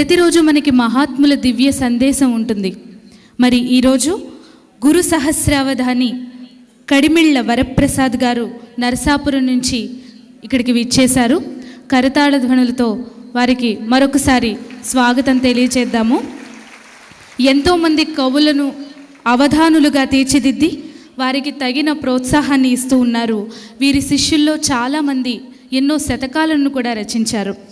ప్రతిరోజు మనకి మహాత్ముల దివ్య సందేశం ఉంటుంది. మరి ఈరోజు గురు సహస్రావధాని కడిమిళ్ళ వరప్రసాద్ గారు నరసాపురం నుంచి ఇక్కడికి విచ్చేశారు. కరతాళ ధ్వనులతో వారికి మరొకసారి స్వాగతం తెలియచేద్దాము. ఎంతోమంది కవులను అవధానులుగా తీర్చిదిద్ది వారికి తగిన ప్రోత్సాహాన్ని ఇస్తూ ఉన్నారు. వీరి శిష్యుల్లో చాలామంది ఎన్నో శతకాలను కూడా రచించారు.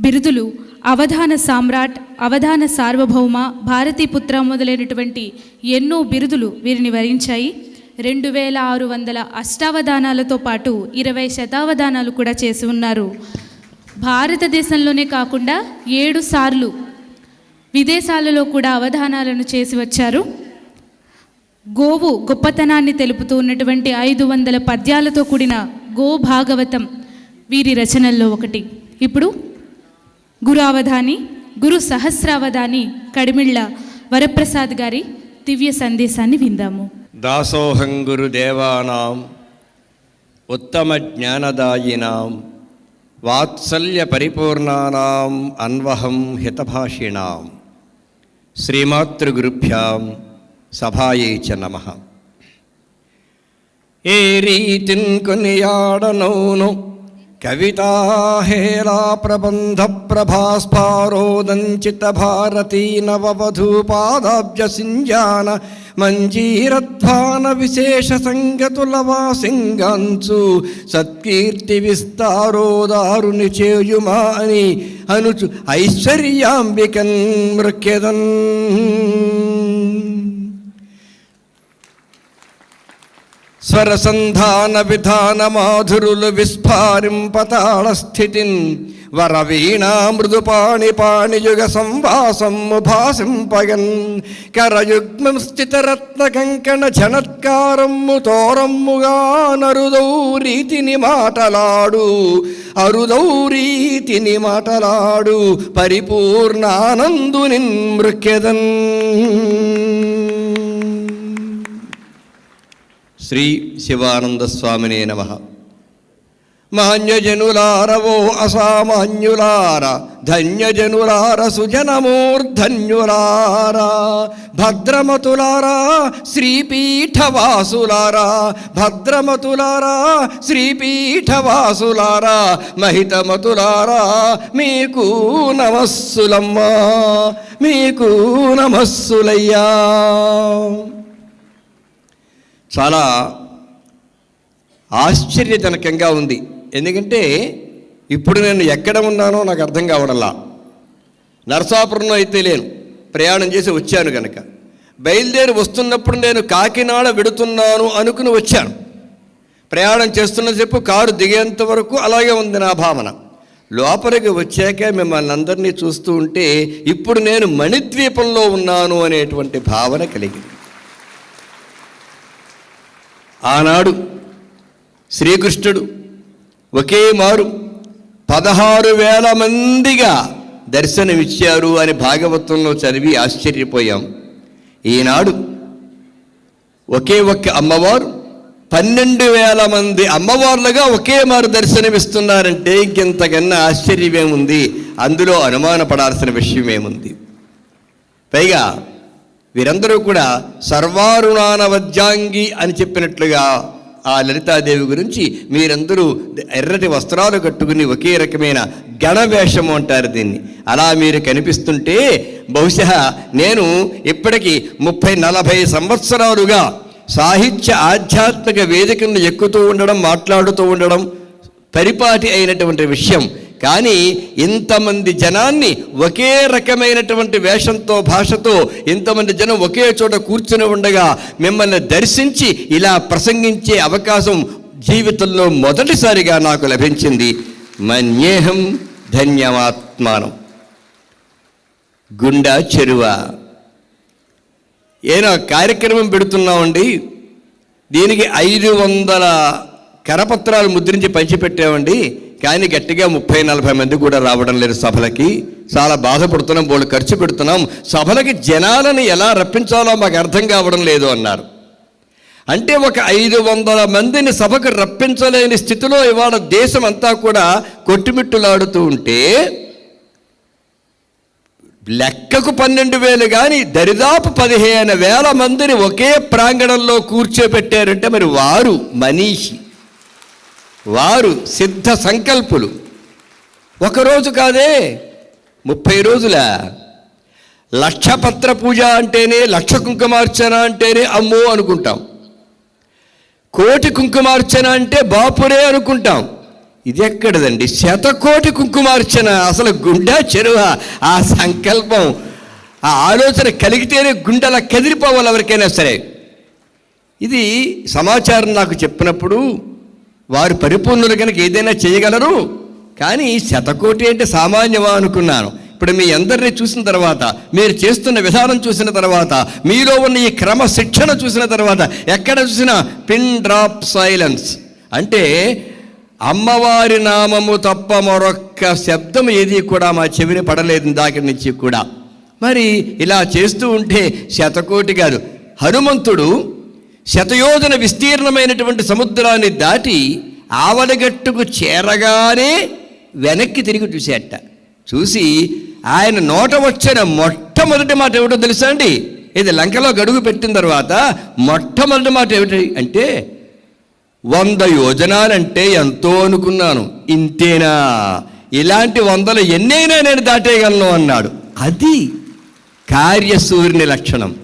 బిరుదులు అవధాన సామ్రాట్ అవధాన సార్వభౌమ భారతీపుత్ర మొదలైనటువంటి ఎన్నో బిరుదులు వీరిని వరించాయి. రెండు వేల ఆరు వందల అష్టావధానాలతో పాటు ఇరవై శతావధానాలు కూడా చేసి ఉన్నారు. భారతదేశంలోనే కాకుండా ఏడు సార్లు విదేశాలలో కూడా అవధానాలను చేసి వచ్చారు. గోవు గొప్పతనాన్ని తెలుపుతూ ఉన్నటువంటి ఐదు వందల పద్యాలతో కూడిన గో భాగవతం వీరి రచనల్లో ఒకటి. ఇప్పుడు గురు అవధాని గురు సహస్రావధాని కడిమిళ్ళ వరప్రసాద్ గారి దివ్య సందేశాన్ని విందాము. దాసోహం గురుదేవానాం ఉత్తమ జ్ఞానదాయినాం వాత్సల్య పరిపూర్ణానాం అన్వహం హితభాషిణాం. శ్రీమాతృగురుభ్యాం సభాయే చ నమ. ఏ రీతిన్ కొనియాడనౌను కవితాహేళా ప్రబంధ ప్రభాస్పారోదంచిత భారతీ నవవధూపాదాబ్జ సింజాన మంజీరధ్వాన విశేష సంగతుల వాసింగాంచు సత్కీర్తి విస్తారోదారుని చేయుమా అని అనుచు ఐశ్వర్యాంబికన్ మృక్యదన్. స్వరసంధాన విధాన మాధురులు విస్ఫారింపతాళ స్థితిన్ వరవీణా మృదుపాణి పాణియుగ సంవాసము భాసింపగన్ కరయుగ్మం స్థితరత్న కంకణ ఝనత్కారమ్ము తోరమ్ముగా నరుదౌ రీతిని మాటలాడు అరుదౌ రీతిని మాటలాడు పరిపూర్ణానందుని మృక్యదన్. శ్రీ శివానంద స్వామినే నమ మాన్యజనులారవో అసామాన్యులార ధన్యజనులార సుజనమూర్ధన్యులార భద్రమతులారా శ్రీపీఠవాసులారా భద్రమతులారా శ్రీపీఠవాసులారా మహితమతులారా మీకు నమస్సులమ్మా మీకు నమస్సులయ్యా చాలా ఆశ్చర్యజనకంగా ఉంది. ఎందుకంటే ఇప్పుడు నేను ఎక్కడ ఉన్నానో నాకు అర్థం కావడంలా. నరసాపురంలో అయితే లేను. ప్రయాణం చేసి వచ్చాను కనుక బయలుదేరి వస్తున్నప్పుడు నేను కాకినాడ వెడుతున్నాను అనుకుని వచ్చాను. ప్రయాణం చేస్తున్నసేపు కారు దిగేంత వరకు అలాగే ఉంది నా భావన. లోపలికి వచ్చాక మిమ్మల్ని అందరినీ చూస్తూ ఉంటే ఇప్పుడు నేను మణిద్వీపంలో ఉన్నాను అనేటువంటి భావన కలిగింది. ఆనాడు శ్రీకృష్ణుడు ఒకే మారు పదహారు వేల మందిగా దర్శనమిచ్చారు అని భాగవతంలో చదివి ఆశ్చర్యపోయాం. ఈనాడు ఒకే ఒక్క అమ్మవారు పన్నెండు వేల మంది అమ్మవార్లుగా ఒకే మారు దర్శనమిస్తున్నారంటే ఇంకెంతకన్నా ఆశ్చర్యమేముంది? అందులో అనుమానపడాల్సిన విషయమేముంది? పైగా వీరందరూ కూడా సర్వారుణానవద్యాంగి అని చెప్పినట్లుగా ఆ లలితాదేవి గురించి మీరందరూ ఎర్రటి వస్త్రాలు కట్టుకుని ఒకే రకమైన గణవేషము అంటారు దీన్ని. అలా మీరు కనిపిస్తుంటే బహుశా నేను ఇప్పటికీ ముప్పై నలభై సంవత్సరాలుగా సాహిత్య ఆధ్యాత్మిక వేదికను ఎక్కుతూ ఉండడం మాట్లాడుతూ ఉండడం పరిపాటి అయినటువంటి విషయం కానీ ఇంతమంది జనాన్ని ఒకే రకమైనటువంటి వేషంతో భాషతో ఇంతమంది జనం ఒకే చోట కూర్చుని ఉండగా మిమ్మల్ని దర్శించి ఇలా ప్రసంగించే అవకాశం జీవితంలో మొదటిసారిగా నాకు లభించింది. మన్యేహం ధన్యవాత్మానం. గుండా చెరువ. ఏదో కార్యక్రమం పెడుతున్నామండి. దీనికి ఐదు వందల కరపత్రాలు ముద్రించి పంచిపెట్టామండి. కానీ గట్టిగా ముప్పై నలభై మంది కూడా రావడం లేదు సభలకి. చాలా బాధపడుతున్నాం వాళ్ళు ఖర్చు పెడుతున్నాం. సభలకి జనాలను ఎలా రప్పించాలో మాకు అర్థం కావడం లేదు అన్నారు. అంటే ఒక ఐదు వందల మందిని సభకు రప్పించలేని స్థితిలో ఇవాళ దేశం అంతా కూడా కొట్టుమిట్టులాడుతూ ఉంటే లెక్కకు పన్నెండు వేలు కానీ దరిదాపు పదిహేను వేల మందిని ఒకే ప్రాంగణంలో కూర్చోబెట్టారంటే మరి వారు మనీషి. వారు సిద్ధ సంకల్పులు. ఒకరోజు కాదే ముప్పై రోజుల. లక్షపత్ర పూజ అంటేనే లక్ష కుంకుమార్చన అంటేనే అమ్మో అనుకుంటాం. కోటి కుంకుమార్చన అంటే బాపురే అనుకుంటాం. ఇది ఎక్కడదండి శతకోటి కుంకుమార్చన. అసలు గుండె చెరువ. ఆ సంకల్పం ఆ ఆలోచన కలిగితేనే గుండెలా కదిలిపోవాలి ఎవరికైనా సరే. ఇది సమాచారం నాకు చెప్పినప్పుడు వారు పరిపూర్ణులు కనుక ఏదైనా చేయగలరు? కానీ శతకోటి అంటే సామాన్యమా అనుకున్నాను. ఇప్పుడు మీ అందరినీ చూసిన తర్వాత మీరు చేస్తున్న విధానం చూసిన తర్వాత మీలో ఉన్న ఈ క్రమశిక్షణ చూసిన తర్వాత ఎక్కడ చూసినా పిన్ డ్రాప్ సైలెన్స్ అంటే అమ్మవారి నామము తప్ప మరొక్క శబ్దం ఏది కూడా మా చెవిని పడలేదు దాకి నుంచి కూడా. మరి ఇలా చేస్తూ ఉంటే శతకోటి కాదు. హనుమంతుడు శతయోజన విస్తీర్ణమైనటువంటి సముద్రాన్ని దాటి ఆవలగట్టుకు చేరగానే వెనక్కి తిరిగి చూసేట. చూసి ఆయన నోట వచ్చిన మొట్టమొదటి మాట ఏమిటో తెలుసా అండి? ఇది లంకలో గడుగు పెట్టిన తర్వాత మొట్టమొదటి మాట ఏమిటి అంటే వంద యోజనాలంటే ఎంతో అనుకున్నాను ఇంతేనా? ఇలాంటి వందలు ఎన్నైనా నేను దాటేయగలను అన్నాడు. అది కార్యసూర్యుని లక్షణం.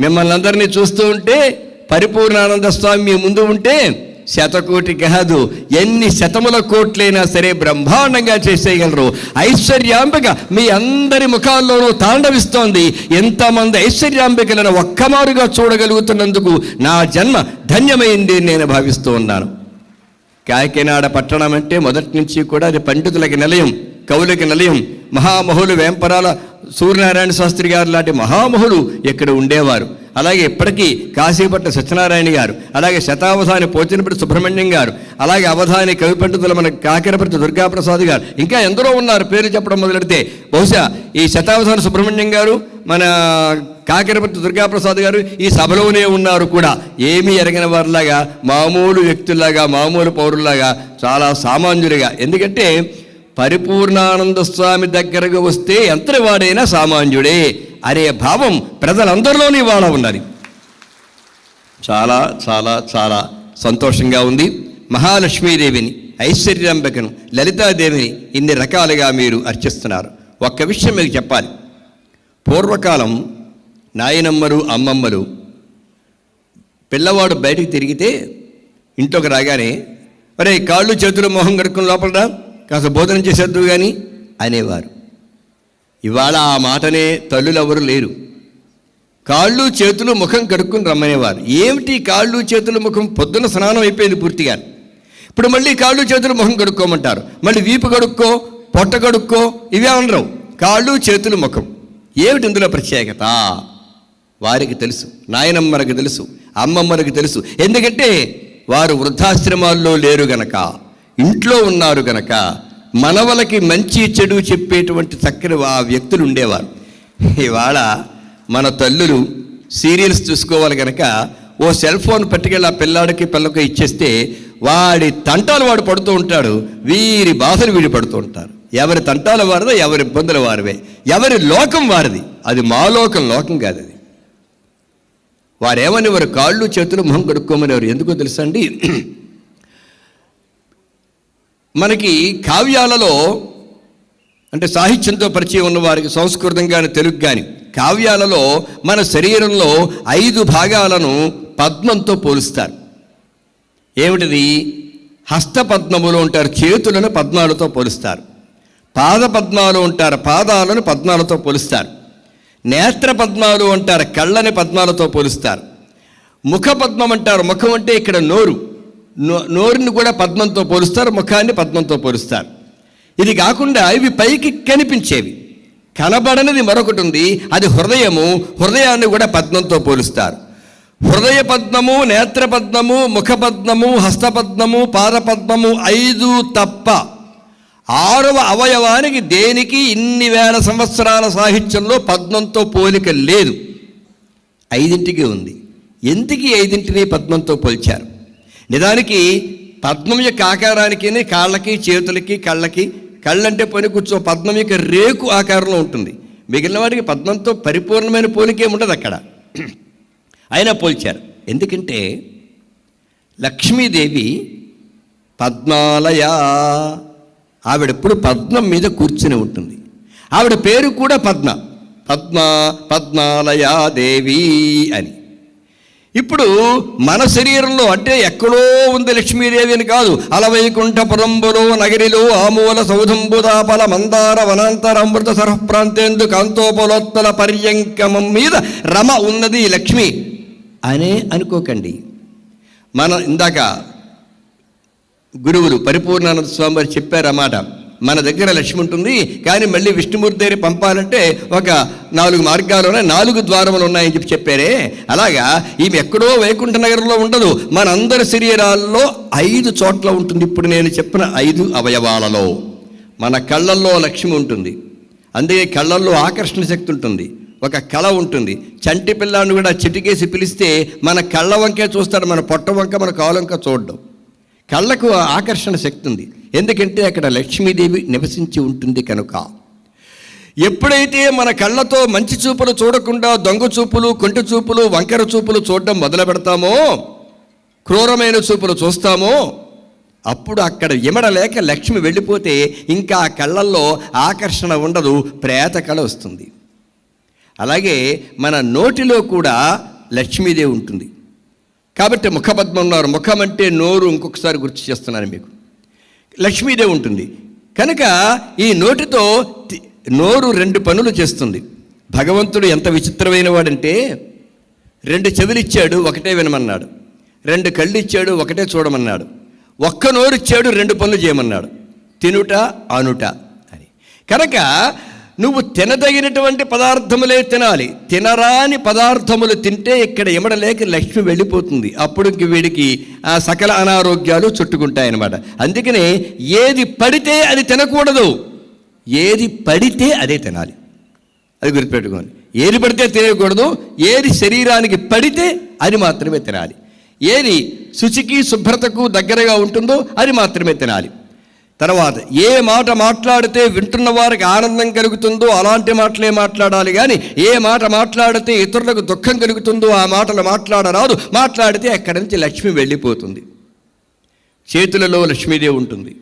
మిమ్మల్ని అందరినీ చూస్తూ ఉంటే పరిపూర్ణానంద స్వామి మీ ముందు ఉంటే శతకోటి కాదు. ఎన్ని శతముల కోట్లైనా సరే బ్రహ్మాండంగా చేసేయగలరు. ఐశ్వర్యాంబిక మీ అందరి ముఖాల్లోనూ తాండవిస్తోంది. ఎంతమంది ఐశ్వర్యాంబికలను ఒక్కమారుగా చూడగలుగుతున్నందుకు నా జన్మ ధన్యమైంది నేను భావిస్తూ ఉన్నాను. కాకినాడ పట్టణం అంటే మొదటి నుంచి కూడా అది పండితులకి నిలయం కవులకి నిలయం. మహామహులు వేంపరాల సూర్యనారాయణ శాస్త్రి గారు లాంటి మహామహులు ఇక్కడ ఉండేవారు. అలాగే ఇప్పటికీ కాశీపట్ల సత్యనారాయణ గారు అలాగే శతావధాని పోచినపటి సుబ్రహ్మణ్యం గారు అలాగే అవధాని కవి పండితులు మన కాకిరపతి దుర్గాప్రసాద్ గారు ఇంకా ఎందరో ఉన్నారు పేరు చెప్పడం మొదలెడితే బహుశా ఈ శతావధాని సుబ్రహ్మణ్యం గారు మన కాకిరపతి దుర్గాప్రసాద్ గారు ఈ సభలోనే ఉన్నారు కూడా. ఏమీ ఎరగిన వారిలాగా మామూలు వ్యక్తుల్లాగా మామూలు పౌరుల్లాగా చాలా సామాన్యులుగా. ఎందుకంటే పరిపూర్ణానంద స్వామి దగ్గరకు వస్తే ఎంతటి వాడైనా సామాన్యుడే. అనే భావం ప్రజలందరిలోనూ ఇవాళ ఉన్నది. చాలా చాలా చాలా సంతోషంగా ఉంది. మహాలక్ష్మీదేవిని ఐశ్వర్యాంబకను లలితాదేవిని ఇన్ని రకాలుగా మీరు అర్చిస్తున్నారు. ఒక్క విషయం మీకు చెప్పాలి. పూర్వకాలం నాయనమ్మలు అమ్మమ్మలు పిల్లవాడు బయటికి తిరిగితే ఇంట్లోకి రాగానే ఒరే కాళ్ళు చేతులు మొహం కడుక్కుని లోపలరా కాస్త భోజనం చేసేద్దు కానీ అనేవారు. ఇవాళ ఆ మాటనే తల్లులెవరు లేరు. కాళ్ళు చేతులు ముఖం కడుక్కుని రమ్మనేవారు. ఏమిటి కాళ్ళు చేతులు ముఖం? పొద్దున స్నానం అయిపోయింది పూర్తిగా. ఇప్పుడు మళ్ళీ కాళ్ళు చేతులు ముఖం కడుక్కోమంటారు. మళ్ళీ వీపు కడుక్కో పొట్ట కడుక్కో ఇవే అనరు. కాళ్ళు చేతులు ముఖం. ఏమిటి ఇందులో ప్రత్యేకత? వారికి తెలుసు. నాయనమ్మలకు తెలుసు. అమ్మమ్మలకు తెలుసు. ఎందుకంటే వారు వృద్ధాశ్రమాల్లో లేరు గనక ఇంట్లో ఉన్నారు గనక మనవలకి మంచి చెడు చెప్పేటువంటి చక్కని ఆ వ్యక్తులు ఉండేవారు. ఇవాళ మన తల్లులు సీరియల్స్ చూసుకోవాలి కనుక ఓ సెల్ ఫోన్ పట్టుకెళ్ళి ఆ పిల్లాడికి పిల్లకి ఇచ్చేస్తే వాడి తంటాలు వాడు పడుతూ ఉంటాడు. వీరి బాధలు వీడి పడుతూ ఉంటారు. ఎవరి తంటాలు వారిదో ఎవరి ఇబ్బందులు వారివే. ఎవరి లోకం వారిది. అది మా లోకం లోకం కాదు అది. వారేమని వారు కాళ్ళు చేతులు మొహం కడుక్కోమని ఎవరు ఎందుకో తెలుసా అండి? మనకి కావ్యాలలో అంటే సాహిత్యంతో పరిచయం ఉన్న వారికి సంస్కృతం కానీ తెలుగు కానీ కావ్యాలలో మన శరీరంలో ఐదు భాగాలను పద్మంతో పోలుస్తారు. ఏమిటిది? హస్తపద్మములు ఉంటారు చేతులను పద్మాలతో పోలుస్తారు. పాద పద్మాలు ఉంటారు పాదాలను పద్మాలతో పోలుస్తారు. నేత్ర పద్మాలు అంటారు కళ్ళని పద్మాలతో పోలుస్తారు. ముఖ పద్మం అంటారు ముఖం అంటే ఇక్కడ నోరు. నో- నోరుని కూడా పద్మంతో పోలుస్తారు ముఖాన్ని పద్మంతో పోలుస్తారు. ఇది కాకుండా ఇవి పైకి కనిపించేవి. కనబడనిది మరొకటి ఉంది అది హృదయము హృదయాన్ని కూడా పద్మంతో పోలుస్తారు. హృదయ పద్మము నేత్ర పద్మము ముఖ పద్మము హస్తపద్మము పాదపద్మము ఐదు తప్ప. ఆరవ అవయవానికి దేనికి ఇన్ని వేల సంవత్సరాల సాహిత్యంలో పద్మంతో పోలిక లేదు? ఐదింటికి ఉంది. ఎందుకు ఐదింటిని పద్మంతో పోల్చారు? నిజానికి పద్మం యొక్క ఆకారానికి కాళ్ళకి చేతులకి కళ్ళకి కళ్ళంటే పోనీ కూర్చో పద్మం యొక్క రేకు ఆకారంలో ఉంటుంది. మిగిలిన వారికి పద్మంతో పరిపూర్ణమైన పోలికే ఉండదు అక్కడ. అయినా పోల్చారు. ఎందుకంటే లక్ష్మీదేవి పద్మాలయ ఆవిడెప్పుడు పద్మం మీద కూర్చుని ఉంటుంది. ఆవిడ పేరు కూడా పద్మ. పద్మ పద్మాలయా దేవి అని. ఇప్పుడు మన శరీరంలో అంటే ఎక్కడో ఉంది లక్ష్మీదేవి అని కాదు అలవైకుంఠ పురంబులో నగరిలో ఆమూల సౌధంబుదాపల మందార వనాంతర అమృత సరఃప్రాంతేందు కాంతోపలోత్తల పర్యంకమం మీద రమ ఉన్నది లక్ష్మి. అనే అనుకోకండి. మన ఇందాక గురువులు పరిపూర్ణానంద స్వామి వారు చెప్పారన్నమాట. మన దగ్గర లక్ష్మి ఉంటుంది. కానీ మళ్ళీ విష్ణుమూర్తి దగ్గర పంపాలంటే ఒక నాలుగు మార్గాలు నాలుగు ద్వారములు ఉన్నాయని చెప్పి చెప్పారే. అలాగా ఈమె ఎక్కడో వైకుంఠ నగరంలో ఉండదు. మనందరి శరీరాల్లో ఐదు చోట్ల ఉంటుంది. ఇప్పుడు నేను చెప్పిన ఐదు అవయవాలలో మన కళ్ళల్లో లక్ష్మి ఉంటుంది. అందుకే కళ్ళల్లో ఆకర్షణ శక్తి ఉంటుంది. ఒక కళ ఉంటుంది. చంటి పిల్లాన్ని కూడా చిటికేసి పిలిస్తే మన కళ్ళ వంకే చూస్తాడు. మన పొట్ట వంక మన కాలంక చూడడం. కళ్ళకు ఆకర్షణ శక్తి ఉంది. ఎందుకంటే అక్కడ లక్ష్మీదేవి నివసించి ఉంటుంది కనుక. ఎప్పుడైతే మన కళ్ళతో మంచి చూపులు చూడకుండా దొంగ చూపులు కొంటి చూపులు వంకర చూపులు చూడడం మొదలు పెడతామో క్రూరమైన చూపులు చూస్తామో అప్పుడు అక్కడ ఇమడలేక లక్ష్మి వెళ్ళిపోతే ఇంకా ఆ కళ్ళల్లో ఆకర్షణ ఉండదు ప్రేత కళ వస్తుంది. అలాగే మన నోటిలో కూడా లక్ష్మీదేవి ఉంటుంది. కాబట్టి ముఖపద్మం ఉన్నారు. ముఖం అంటే నోరు ఇంకొకసారి గుర్తు చేస్తున్నాను మీకు. లక్ష్మీదేవి ఉంటుంది. కనుక ఈ నోటితో నోరు రెండు పనులు చేస్తుంది. భగవంతుడు ఎంత విచిత్రమైన వాడంటే రెండు చెవులు ఇచ్చాడు ఒకటే వినమన్నాడు. రెండు కళ్ళు ఇచ్చాడు ఒకటే చూడమన్నాడు. ఒక్క నోరు ఇచ్చాడు రెండు పనులు చేయమన్నాడు. తినుట అనుట అని. కనుక నువ్వు తినదగినటువంటి పదార్థములే తినాలి. తినరాని పదార్థములు తింటే ఇక్కడ ఇమడలేక లక్ష్మి వెళ్ళిపోతుంది. అప్పుడు వీడికి ఆ సకల అనారోగ్యాలు చుట్టుకుంటాయన్నమాట. అందుకనే ఏది పడితే అది తినకూడదు. ఏది పడితే అదే తినాలి. అది గుర్తుపెట్టుకోండి. ఏది పడితే తినకూడదు. ఏది శరీరానికి పడితే అది మాత్రమే తినాలి. ఏది శుచికి శుభ్రతకు దగ్గరగా ఉంటుందో అది మాత్రమే తినాలి. తర్వాత ఏ మాట మాట్లాడితే వింటున్న వారికి ఆనందం కలుగుతుందో అలాంటి మాటలే మాట్లాడాలి కానీ ఏ మాట మాట్లాడితే ఇతరులకు దుఃఖం కలుగుతుందో ఆ మాటలు మాట్లాడరాదు. మాట్లాడితే అక్కడి నుంచి లక్ష్మి వెళ్ళిపోతుంది. చేతులలో లక్ష్మీదేవి ఉంటుంది.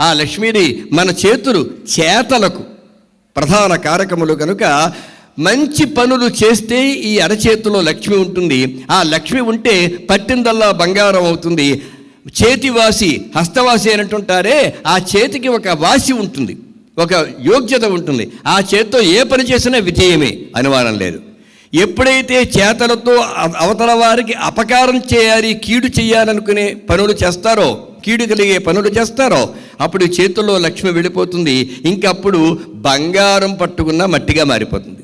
ఆ లక్ష్మీదేవి మన చేతులు చేతలకు ప్రధాన కారకములు కనుక మంచి పనులు చేస్తే ఈ అరచేతిలో లక్ష్మి ఉంటుంది. ఆ లక్ష్మి ఉంటే పట్టిందల్లా బంగారం అవుతుంది. చేతి వాసి హస్తవాసి అంటుంటారే ఆ చేతికి ఒక వాసి ఉంటుంది ఒక యోగ్యత ఉంటుంది. ఆ చేతితో ఏ పని చేసినా విజయమే అనుమానం లేదు. ఎప్పుడైతే చేతలతో అవ- అవతల వారికి అపకారం చేయాలి కీడు చేయాలనుకునే పనులు చేస్తారో కీడు కలిగే పనులు చేస్తారో అప్పుడు చేతుల్లో లక్ష్మి వెళ్ళిపోతుంది. ఇంకప్పుడు బంగారం పట్టుకున్న మట్టిగా మారిపోతుంది.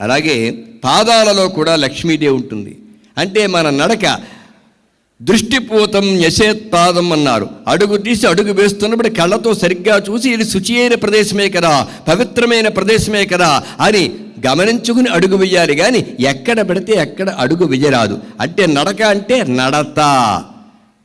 అలాగే పాదాలలో కూడా లక్ష్మీదేవి ఉంటుంది. అంటే మన నడక దృష్టిపూతం యశేత్పాదం అన్నారు. అడుగు తీసి అడుగు వేస్తున్నప్పుడు కళ్ళతో సరిగ్గా చూసి ఇది శుచి అయిన ప్రదేశమే కదా పవిత్రమైన ప్రదేశమే కదా అని గమనించుకుని అడుగు వేయాలి కానీ ఎక్కడ పెడితే ఎక్కడ అడుగు వేయరాదు. అంటే నడక అంటే నడత.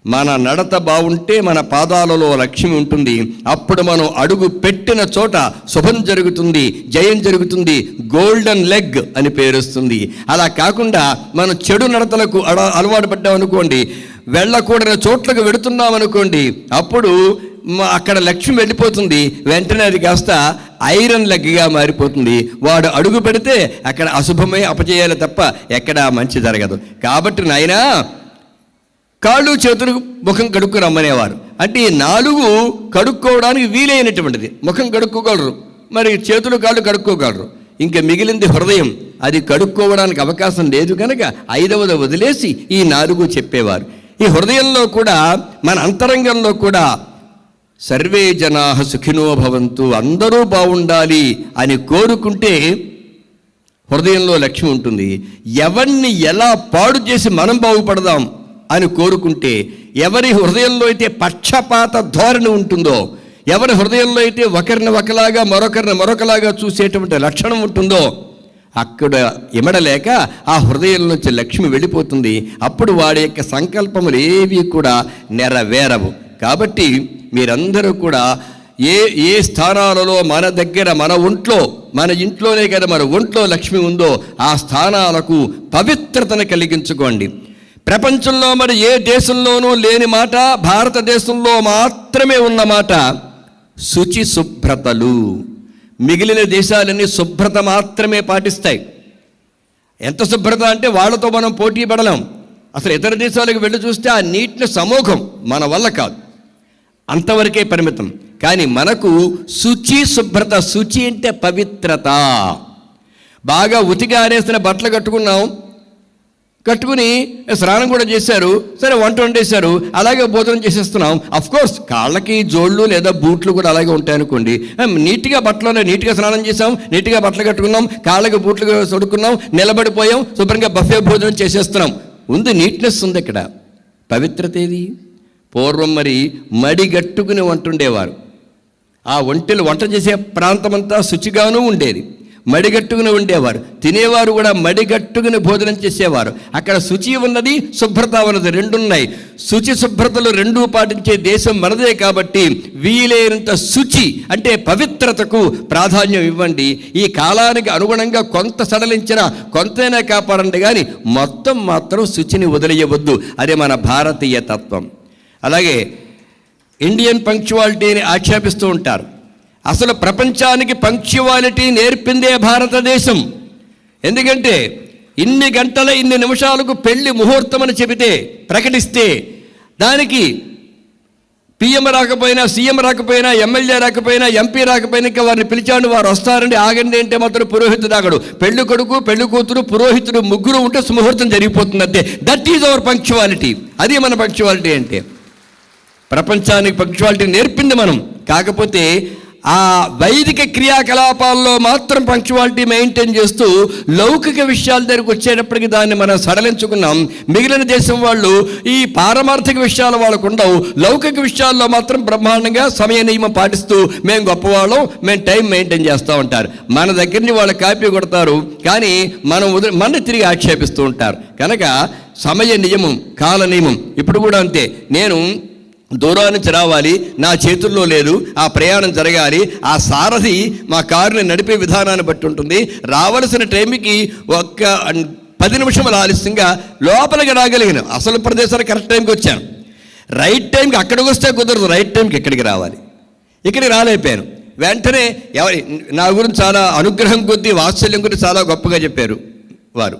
మన నడత బాగుంటే మన పాదాలలో లక్ష్మి ఉంటుంది. అప్పుడు మనం అడుగు పెట్టిన చోట శుభం జరుగుతుంది జయం జరుగుతుంది గోల్డెన్ లెగ్ అని పేరుస్తుంది. అలా కాకుండా మనం చెడు నడతలకు అడ అలవాటు పడ్డామనుకోండి వెళ్ళకూడని చోట్లకు వెడుతున్నాం అనుకోండి అప్పుడు అక్కడ లక్ష్మి వెళ్ళిపోతుంది. వెంటనే అది కాస్త ఐరన్ లెగ్గా మారిపోతుంది. వాడు అడుగు పెడితే అక్కడ అశుభమే అపజేయాలి తప్ప ఎక్కడా మంచి జరగదు. కాబట్టి నాయనా కాళ్ళు చేతులు ముఖం కడుక్కు రమ్మనేవారు. అంటే ఈ నాలుగు కడుక్కోవడానికి వీలైనటువంటిది. ముఖం కడుక్కోగలరు. మరి చేతులు కాళ్ళు కడుక్కోగలరు. ఇంకా మిగిలింది హృదయం. అది కడుక్కోవడానికి అవకాశం లేదు కనుక ఐదవది వదిలేసి ఈ నాలుగు చెప్పేవారు. ఈ హృదయంలో కూడా మన అంతరంగంలో కూడా సర్వే జనా సుఖినో భవంతు అందరూ బాగుండాలి అని కోరుకుంటే హృదయంలో లక్ష్యం ఉంటుంది. ఎవరిని ఎలా పాడు చేసి మనం బాగుపడదాం? అని కోరుకుంటే ఎవరి హృదయంలో అయితే పక్షపాత ధోరణి ఉంటుందో ఎవరి హృదయంలో అయితే ఒకరిని ఒకలాగా మరొకరిని మరొకలాగా చూసేటువంటి లక్షణం ఉంటుందో అక్కడ ఇమడలేక ఆ హృదయం నుంచి లక్ష్మి వెళ్ళిపోతుంది. అప్పుడు వాడి యొక్క సంకల్పములు ఏవి కూడా నెరవేరవు. కాబట్టి మీరందరూ కూడా ఏ ఏ స్థానాలలో మన దగ్గర మన ఒంట్లో మన ఇంట్లోనే కదా మన ఒంట్లో లక్ష్మి ఉందో ఆ స్థానాలకు పవిత్రతను కలిగించుకోండి. ప్రపంచంలో మరి ఏ దేశంలోనూ లేని మాట భారతదేశంలో మాత్రమే ఉన్న మాట శుచి శుభ్రతలు. మిగిలిన దేశాలన్నీ శుభ్రత మాత్రమే పాటిస్తాయి. ఎంత శుభ్రత అంటే వాళ్ళతో మనం పోటీ పడలేం. అసలు ఇతర దేశాలకు వెళ్ళి చూస్తే ఆ నీటిని సమూహం మన వల్ల కాదు. అంతవరకే పరిమితం. కానీ మనకు శుచి శుభ్రత శుచి అంటే పవిత్రత. బాగా ఉతికి ఆరేసిన బట్టలు కట్టుకున్నాం. కట్టుకుని స్నానం కూడా చేశారు. సరే వంట వండేశారు. అలాగే భోజనం చేసేస్తున్నాం. అఫ్ కోర్స్ కాళ్ళకి జోళ్ళు లేదా బూట్లు కూడా అలాగే ఉంటాయనుకోండి. నీట్గా బట్టలు నీట్గా స్నానం చేసాం నీట్గా బట్టలు కట్టుకున్నాం. కాళ్ళకి బూట్లు తొడుక్కున్నాం నిలబడిపోయాం. శుభ్రంగా బఫే భోజనం చేసేస్తున్నాం. ఉంది నీట్నెస్ ఉంది ఇక్కడ. పవిత్రత ఏది పూర్వం మరి మడిగట్టుకుని వంటుండేవారు ఆ ఒంటెలు వంట చేసే ప్రాంతమంతా శుచిగానూ ఉండేది. మడిగట్టుకుని ఉండేవారు. తినేవారు కూడా మడిగట్టుకుని భోజనం చేసేవారు. అక్కడ శుచి ఉన్నది శుభ్రత ఉన్నది రెండున్నాయి. శుచి శుభ్రతలు రెండూ పాటించే దేశం మనదే కాబట్టి వీలైనంత శుచి అంటే పవిత్రతకు ప్రాధాన్యం ఇవ్వండి. ఈ కాలానికి అనుగుణంగా కొంత సడలించిన కొంతైనా కాపాడండి కానీ మొత్తం మాత్రం శుచిని వదిలేయవద్దు. అదే మన భారతీయ తత్వం. అలాగే ఇండియన్ పంక్చువాలిటీని ఆక్షేపిస్తూ ఉంటారు. అసలు ప్రపంచానికి పంక్చువాలిటీ నేర్పిందే భారతదేశం. ఎందుకంటే ఇన్ని గంటల ఇన్ని నిమిషాలకు పెళ్ళి ముహూర్తం అని చెబితే ప్రకటిస్తే దానికి పిఎం రాకపోయినా సీఎం రాకపోయినా ఎమ్మెల్యే రాకపోయినా ఎంపీ రాకపోయినా ఇంకా వారిని పిలిచాడు వారు వస్తారండి ఆగండి అంటే మాత్రం పురోహితుడు ఆగడు. పెళ్ళి కొడుకు పెళ్ళి కూతురు పురోహితుడు ముగ్గురు ఉంటే సుముహూర్తం జరిగిపోతుంది అంతే. దట్ ఈజ్ అవర్ పంక్చువాలిటీ అది మన పంక్చువాలిటీ అంటే. ప్రపంచానికి పంక్చువాలిటీ నేర్పింది మనం. కాకపోతే ఆ వైదిక క్రియాకలాపాల్లో మాత్రం పంక్చువాలిటీ మెయింటైన్ చేస్తూ లౌకిక విషయాల దగ్గరకు వచ్చేటప్పటికి దాన్ని మనం సడలించుకున్నాం. మిగిలిన దేశం వాళ్ళు ఈ పారమార్థిక విషయాలు వాళ్ళకు ఉండవు. లౌకిక విషయాల్లో మాత్రం బ్రహ్మాండంగా సమయ నియమం పాటిస్తూ మేము గొప్పవాళ్ళం మేము టైం మెయింటైన్ చేస్తూ ఉంటారు. మన దగ్గరని వాళ్ళు కాపీ కొడతారు కానీ మనం వదిలి మన తిరిగి ఆక్షేపిస్తూ ఉంటారు. కనుక సమయ నియమం కాల నియమం ఇప్పుడు కూడా అంతే. నేను దూరం నుంచి రావాలి నా చేతుల్లో లేదు. ఆ ప్రయాణం జరగాలి. ఆ సారథి మా కారుని నడిపే విధానాన్ని బట్టి ఉంటుంది. రావలసిన టైంకి ఒక్క పది నిమిషములు ఆలస్యంగా లోపలికి రాగలిగిన అసలు ప్రదేశానికి కరెక్ట్ టైంకి వచ్చాను. రైట్ టైంకి అక్కడికి వస్తే కుదరదు. రైట్ టైంకి ఇక్కడికి రావాలి? ఇక్కడికి రాలేకపోయాను. వెంటనే ఎవరి నా గురించి చాలా అనుగ్రహం కొద్దీ వాత్సల్యం గురించి చాలా గొప్పగా చెప్పారు వారు.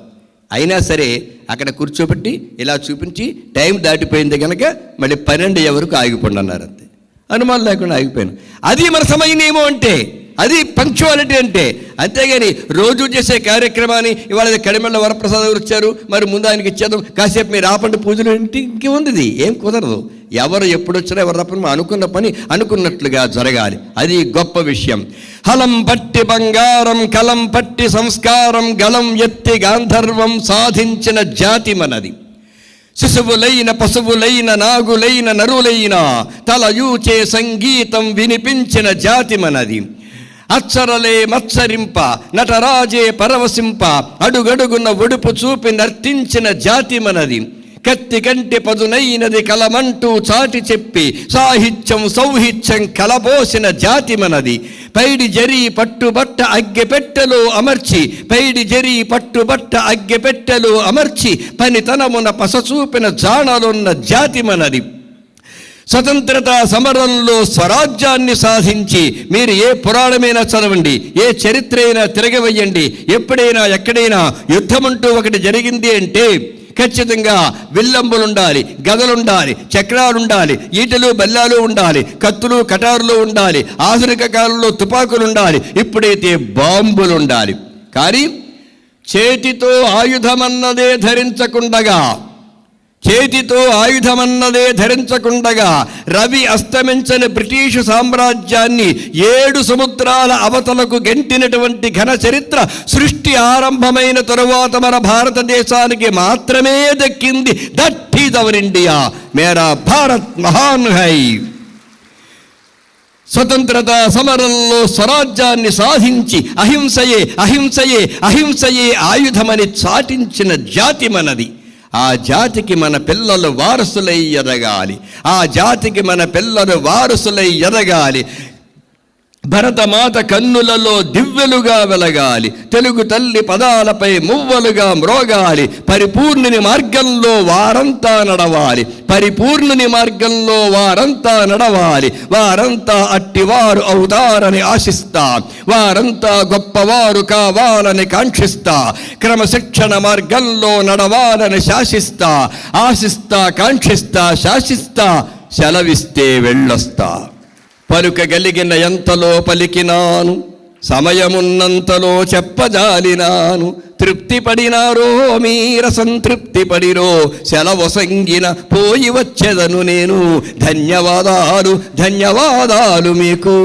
అయినా సరే అక్కడ కూర్చోబెట్టి ఇలా చూపించి టైం దాటిపోయింది కనుక మళ్ళీ పన్నెండు ఎవరికి ఆగిపోండి అన్నారు అంతే అనుమానం లేకుండా ఆగిపోయాను. అది మన సమయం ఏమో అంటే అది పంక్చువాలిటీ అంటే. అంతేగాని రోజు చేసే కార్యక్రమాన్ని ఇవాళ కడిమెళ్ళ వరప్రసాద్ గారు వచ్చారు మరి ముందు ఆయనకి ఇచ్చేద్దాం. కాసేపు మీరు ఆపండి పూజలు ఏంటి? ఇంకేముంది ఏం కుదరదు. ఎవరు ఎప్పుడు వచ్చినా ఎవరు తప్పని అనుకున్న పని అనుకున్నట్లుగా జరగాలి. అది గొప్ప విషయం. హలం పట్టి బంగారం కలం పట్టి సంస్కారం గలం ఎత్తి గాంధర్వం సాధించిన జాతి మనది. శిశువులైన పశువులైన నాగులైన నరులైన తలయూచే సంగీతం వినిపించిన జాతి మనది. అచ్చరలే మత్సరింప నటరాజే పరవశింప అడుగడుగున ఒడుపు చూపి నర్తించిన జాతి మనది. కత్తి కంటి పదునైనది కలమంటూ చాటి చెప్పి సాహిత్యం సౌహిత్యం కలబోసిన జాతి మనది. పైడి జరి పట్టుబట్ట అగ్గెపెట్టెలు అమర్చి పైడి జరి పట్టుబట్ట అగ్గెపెట్టెలు అమర్చి పనితనమున పసచూపిన జాణలున్న జాతి మనది. స్వతంత్రత సమరంలో స్వరాజ్యాన్ని సాధించి మీరు ఏ పురాణమైనా చదవండి ఏ చరిత్ర అయినా తిరగవేయండి ఎప్పుడైనా ఎక్కడైనా యుద్ధమంటూ ఒకటి జరిగింది అంటే ఖచ్చితంగా విల్లంబులు ఉండాలి గదలుండాలి చక్రాలు ఉండాలి ఈటలు బెల్లాలు ఉండాలి కత్తులు కటారులు ఉండాలి ఆధునిక కాలంలో తుపాకులు ఉండాలి ఇప్పుడైతే బాంబులు ఉండాలి కానీ చేతితో ఆయుధమన్నదే ధరించకుండగా చేతితో ఆయుధమన్నదే ధరించకుండగా రవి అస్తమించని బ్రిటిషు సామ్రాజ్యాన్ని ఏడు సముద్రాల అవతలకు గెంటినటువంటి ఘన చరిత్ర సృష్టి ఆరంభమైన తరువాత మన భారతదేశానికి మాత్రమే దక్కింది. దట్ ఈజ్ అవర్ ఇండియా మేరా భారత్ మహాన్ హై. స్వతంత్రత సమరంలో స్వరాజ్యాన్ని సాధించి అహింసయే అహింసయే అహింసయే ఆయుధమని చాటించిన జాతి మనది. ఆ జాతికి మన పిల్లలు వారసులై ఎదగాలి. ఆ జాతికి మన పిల్లలు వారసులై ఎదగాలి. భరతమాత కన్నులలో దివ్వెలుగా వెలగాలి. తెలుగు తల్లి పదాలపై మువ్వలుగా మ్రోగాలి. పరిపూర్ణుని మార్గంలో వారంతా నడవాలి. పరిపూర్ణుని మార్గంలో వారంతా నడవాలి. వారంతా అట్టివారు అవుతారని ఆశిస్తా. వారంతా గొప్పవారు కావాలని కాంక్షిస్తా. క్రమశిక్షణ మార్గంలో నడవాలని శాసిస్తా. ఆశిస్తా కాంక్షిస్తా శాసిస్తా సెలవిస్తే వెళ్ళొస్తా. పలుకగలిగిన ఎంతలో పలికినాను సమయమున్నంతలో చెప్పజాలినాను. తృప్తి పడినారో మీర సంతృప్తి పడిరో సెలవు సంగిన పోయి వచ్చెదను నేను. ధన్యవాదాలు ధన్యవాదాలు మీకు.